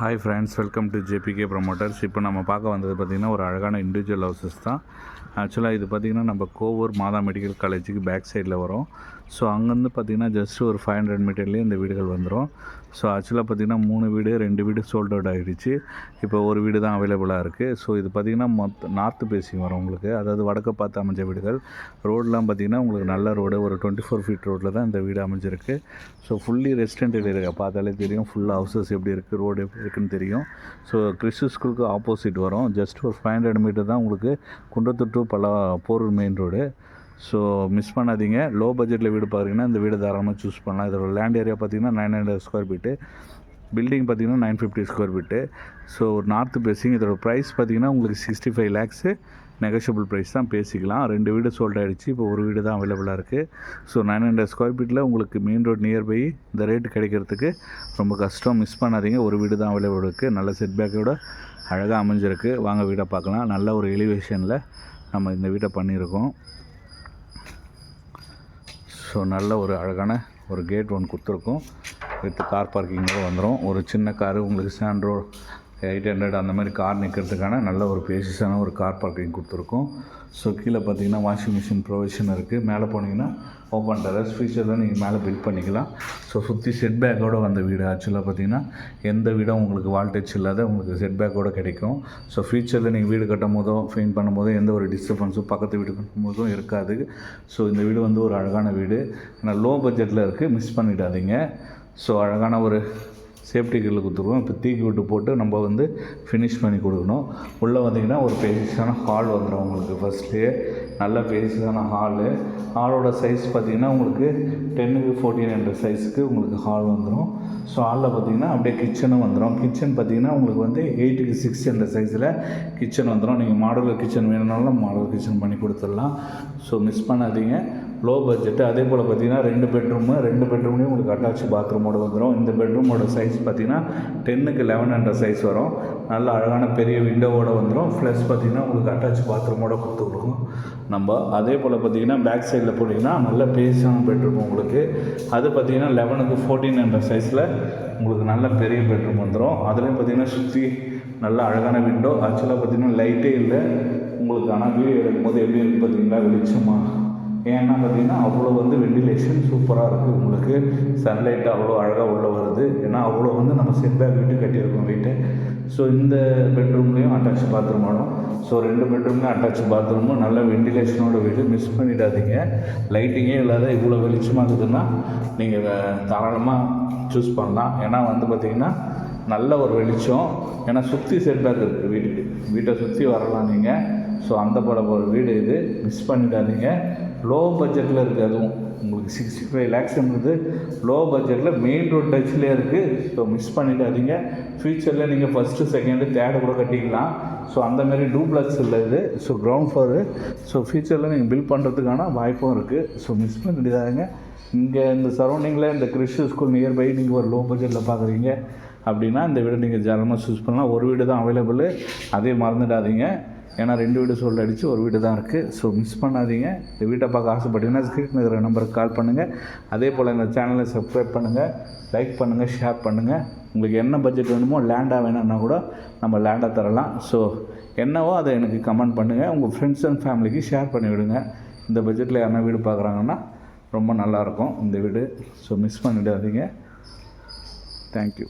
Hi friends welcome to JBK promoters இப்போ நம்ம பார்க்க வந்தது பார்த்திங்கன்னா ஒரு அழகான இண்டிவிஜுவல் ஹவுசஸ் தான். ஆக்சுவலாக இது பார்த்திங்கன்னா நம்ம கோவூர் மாதா மெடிக்கல் காலேஜுக்கு பேக் சைடில் வரும். ஸோ அங்கேருந்து பார்த்திங்கன்னா ஜஸ்ட் ஒரு ஃபைவ் ஹண்ட்ரட் மீட்டர்லேயே இந்த வீடுகள் வந்துடும் ஸோ ஆக்சுவலாக பார்த்திங்கன்னா மூணு வீடு ரெண்டு வீடு சோல்ட் அவுட் ஆகிடுச்சு இப்போ ஒரு வீடு தான் அவைலபிளாக இருக்குது ஸோ இது பார்த்திங்கன்னா மொத்த நார்த்து பேசிங் வரும் உங்களுக்கு. அதாவது வடக்க பார்த்து அமைஞ்ச வீடுகள். ரோடெலாம் பார்த்திங்கன்னா உங்களுக்கு நல்ல ரோடு ஒரு டுவெண்ட்டி ஃபோர் ஃபீட் ரோட்டில் தான் இந்த வீடு அமைஞ்சிருக்கு. ஸோ ஃபுல்லி ரெசிடென்ட் ஏரியா பார்த்தாலே தெரியும் ஃபுல் ஹவுசஸ் எப்படி இருக்குது ரோடு எப்படி இருக்குன்னு தெரியும். ஸோ கிறிஸ்து ஸ்கூலுக்கு ஆப்போசிட் வரும். ஜஸ்ட் ஒரு ஃபைவ் ஹண்ட்ரட் மீட்டர் தான் உங்களுக்கு குன்றத்தூர் டு பல Porur main road so miss பண்ணாதீங்க. லோ பட்ஜெட்டில் வீடு பாருங்கன்னா இந்த வீடு தாராளமாக சூஸ் பண்ணலாம். இதோட லேண்ட் ஏரியா பார்த்தீங்கன்னா nine hundred square feet building பார்த்தீங்கன்னா nine fifty square feet so ஒரு நார்த் பேசிங் இதோட ப்ரைஸ் பார்த்தீங்கன்னா உங்களுக்கு sixty five lakhs negotiable price தான் பேசிக்கலாம். ரெண்டு வீடு சோல்ட் ஆகிடுச்சு இப்போ ஒரு வீடு தான் அவைலபிளாக இருக்குது ஸோ நைன் ஹண்ட்ரட் ஸ்கொயர் ஃபீட்டில் உங்களுக்கு மெயின் ரோட் நியர்பை இந்த ரேட்டு கிடைக்கிறதுக்கு ரொம்ப கஷ்டம். மிஸ் பண்ணாதீங்க. ஒரு வீடு தான் அவைலபிள் இருக்குது நல்ல செட்பேக்கோட அழகாக அமைஞ்சிருக்கு. வாங்க வீடை பார்க்கலாம். நல்ல ஒரு எலிவேஷனில் நம்ம இந்த வீட்டை பண்ணியிருக்கோம். ஸோ நல்ல ஒரு அழகான ஒரு கேட் ஒன்று கொடுத்துருக்கோம். வித் கார் பார்க்கிங்கோடு வந்துடும் ஒரு சின்ன காரு உங்களுக்கு சாண்ட்ரோ எயிட் ஹண்ட்ரட் அந்த மாதிரி கார் நிற்கிறதுக்கான நல்ல ஒரு பேசிஸான ஒரு கார் பார்க்கிங் கொடுத்துருக்கோம். ஸோ கீழே பார்த்தீங்கன்னா வாஷிங் மிஷின் ப்ரொவிஷன் இருக்குது மேலே போனீங்கன்னா ஓப்பன் டெரஸ் ஃபியூச்சரில் நீங்கள் மேலே பில்ட் பண்ணிக்கலாம். ஸோ சுற்றி செட் பேக்கோடு வந்த வீடு. ஆக்சுவலாக பார்த்தீங்கன்னா எந்த வீடும் உங்களுக்கு வால் டச் இல்லாத உங்களுக்கு செட் பேக்கோடு கிடைக்கும். ஸோ ஃபியூச்சரில் நீங்கள் வீடு கட்டும் போதோ ஃபெயின் பண்ணும் போதோ எந்த ஒரு டிஸ்டர்பன்ஸும் பக்கத்து வீடு கட்டும் போதும் இருக்காது. ஸோ இந்த வீடு வந்து ஒரு அழகான வீடு. ஏன்னா லோ பட்ஜெட்டில் இருக்குது மிஸ் பண்ணிடாதீங்க. ஸோ அழகான ஒரு சேஃப்டி கீழே கொடுத்துருவோம் இப்போ தீக்கி விட்டு போட்டு நம்ம வந்து ஃபினிஷ் பண்ணி கொடுக்கணும். உள்ளே வந்தீங்கன்னா ஒரு பேசிஸான ஹால் வந்துடும் உங்களுக்கு ஃபஸ்ட்லேயே நல்ல பேசிஸான ஹாலு ஹாலோட சைஸ் பார்த்தீங்கன்னா உங்களுக்கு டென்னுக்கு ஃபோர்டீன் என்ற சைஸுக்கு உங்களுக்கு ஹால் வந்துடும் ஸோ ஹாலில் பார்த்தீங்கன்னா அப்படியே கிச்சனும் வந்துடும் கிச்சன் பார்த்தீங்கன்னா உங்களுக்கு வந்து எயிட்டுக்கு சிக்ஸ் என்ற சைஸில் கிச்சன் வந்துடும் நீங்கள் மாடலர் கிச்சன் வேணும்னாலும் மாடலர் கிச்சன் பண்ணி கொடுத்துடலாம். ஸோ மிஸ் பண்ணாதீங்க. லோ பட்ஜெட்டு அதே போல் பார்த்தீங்கன்னா ரெண்டு பெட்ரூமு ரெண்டு பெட்ரூம்லேயும் உங்களுக்கு அட்டாச் பாத்ரூமோட வந்துடும் இந்த பெட்ரூமோட சைஸ் பார்த்தீங்கன்னா டென்னுக்கு லெவன் என்ற சைஸ் வரும். நல்ல அழகான பெரிய விண்டோவோட வந்துடும் ப்ளஸ் பார்த்தீங்கன்னா உங்களுக்கு அட்டாச் பாத்ரூமோட கொடுத்து கொடுக்கும் நம்ம. அதே போல் பார்த்தீங்கன்னா பேக் சைடில் போட்டிங்கன்னா நல்ல பேஸான பெட்ரூம் உங்களுக்கு. அது பார்த்தீங்கன்னா லெவனுக்கு ஃபோர்டீன் என்ற சைஸில் உங்களுக்கு நல்ல பெரிய பெட்ரூம் வந்துடும் அதுலேயும் பார்த்தீங்கன்னா சுற்றி நல்ல அழகான விண்டோ ஆக்சுவலாக பார்த்தீங்கன்னா லைட்டே இல்லை. உங்களுக்கு ஆனால் வீடியோ எடுக்கும்போது எப்படி இருக்குது பார்த்தீங்களா வெளிச்சமாக ஏன்னா பார்த்தீங்கன்னா அவ்வளோ வந்து வெண்டிலேஷன் சூப்பராக இருக்குது உங்களுக்கு சன்லைட் அவ்வளோ அழகாக உள்ளே வருது. ஏன்னா அவ்வளோ வந்து நம்ம செட்பேக் வீட்டு கட்டியிருக்கோம் வீட்டு. ஸோ இந்த பெட்ரூம்லேயும் அட்டாச் பாத்ரூம் வரும் ஸோ ரெண்டு பெட்ரூம்லேயும் அட்டாச் பாத்ரூமும் நல்ல வெண்டிலேஷனோட வீடு. மிஸ் பண்ணிடாதீங்க. லைட்டிங்கே இல்லாத இவ்வளோ வெளிச்சமாக இருக்குதுன்னா நீங்கள் தாராளமாக சூஸ் பண்ணலாம். ஏன்னா வந்து பார்த்திங்கன்னா நல்ல ஒரு வெளிச்சம். ஏன்னா சுற்றி செட்பேக் இருக்குது வீட்டுக்கு. வீட்டை சுற்றி வரலாம் நீங்கள் ஸோ அந்த படம் ஒரு வீடு இது. மிஸ் பண்ணிடாதீங்க. லோ பட்ஜெட்டில் இருக்குது அதுவும். உங்களுக்கு சிக்ஸ்டி ஃபைவ் லேக்ஸ்ன்றது லோ பட்ஜெட்டில் மெயின் ரோட் டச்லேயே இருக்குது ஸோ மிஸ் பண்ணிடாதீங்க. ஃப்யூச்சரில் நீங்கள் ஃபஸ்ட்டு செகண்டு தேர்டு கூட கட்டிக்கலாம். ஸோ அந்தமாரி டூப்ளக்ஸ் இல்லை இது. ஸோ கிரவுண்ட் ஃப்ளோரு ஸோ ஃப்யூச்சரில் நீங்கள் பில் பண்ணுறதுக்கான வாய்ப்பும் இருக்குது ஸோ மிஸ் பண்ணிடாதீங்க. இங்கே இந்த சரௌண்டிங்கில் இந்த கிறிஸ்டு ஸ்கூல் நியர்பை நீங்கள் ஒரு லோ பட்ஜெட்டில் பார்க்குறீங்க அப்படின்னா இந்த வீடு நீங்கள் ஜாரமாக சூஸ் பண்ணலாம். ஒரு வீடு தான் அவைலபிள் அதே மறந்துடாதீங்க. ஏன்னா ரெண்டு வீடு சோல்டு அடித்து ஒரு வீடு தான் இருக்குது ஸோ மிஸ் பண்ணாதீங்க. இந்த வீட்டை பார்க்க ஆசைப்பட்டீங்கன்னா ஸ்க்ரீன் இருக்கிற நம்பருக்கு கால் பண்ணுங்கள் அதே போல் இந்த சேனலை சப்ஸ்கிரைப் பண்ணுங்கள் லைக் பண்ணுங்கள் ஷேர் பண்ணுங்கள் உங்களுக்கு என்ன பட்ஜெட் வேணுமோ லேண்டாக வேணும்னா கூட நம்ம லேண்டாக தரலாம். ஸோ என்னவோ அதை எனக்கு கமெண்ட் பண்ணுங்கள் உங்கள் ஃப்ரெண்ட்ஸ் அண்ட் ஃபேமிலிக்கு ஷேர் பண்ணிவிடுங்க இந்த பட்ஜெட்டில் யாரா வீடு பார்க்குறாங்கன்னா ரொம்ப நல்லாயிருக்கும் இந்த வீடு. ஸோ மிஸ் பண்ணிடாதீங்க. தேங்க்யூ